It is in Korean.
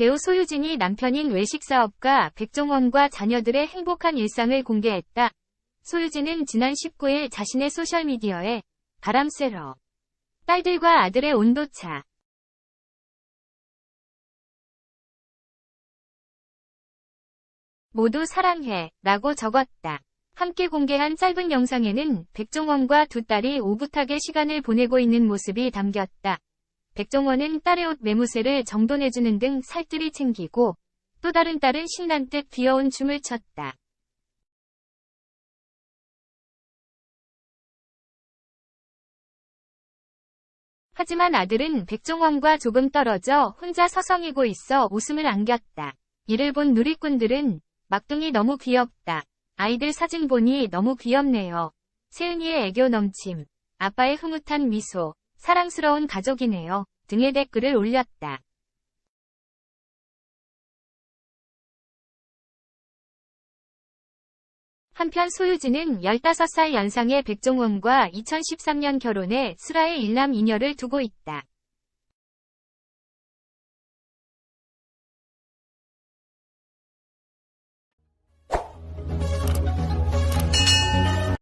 배우 소유진이 남편인 외식사업가 백종원과 자녀들의 행복한 일상을 공개했다. 소유진은 지난 19일 자신의 소셜미디어에 바람 쐬러 딸들과 아들의 온도차 모두 사랑해 라고 적었다. 함께 공개한 짧은 영상에는 백종원과 두 딸이 오붓하게 시간을 보내고 있는 모습이 담겼다. 백종원은 딸의 옷 매무새를 정돈해주는 등 살뜰히 챙기고 또 다른 딸은 신난 듯 귀여운 춤을 췄다. 하지만 아들은 백종원과 조금 떨어져 혼자 서성이고 있어 웃음을 안겼다. 이를 본 누리꾼들은 막둥이 너무 귀엽다. 아이들 사진 보니 너무 귀엽네요. 세은이의 애교 넘침, 아빠의 흐뭇한 미소, 사랑스러운 가족이네요. 등의 댓글을 올렸다. 한편 소유진은 15살 연상의 백종원과 2013년 결혼해 슬아의 일남 이녀를 두고 있다.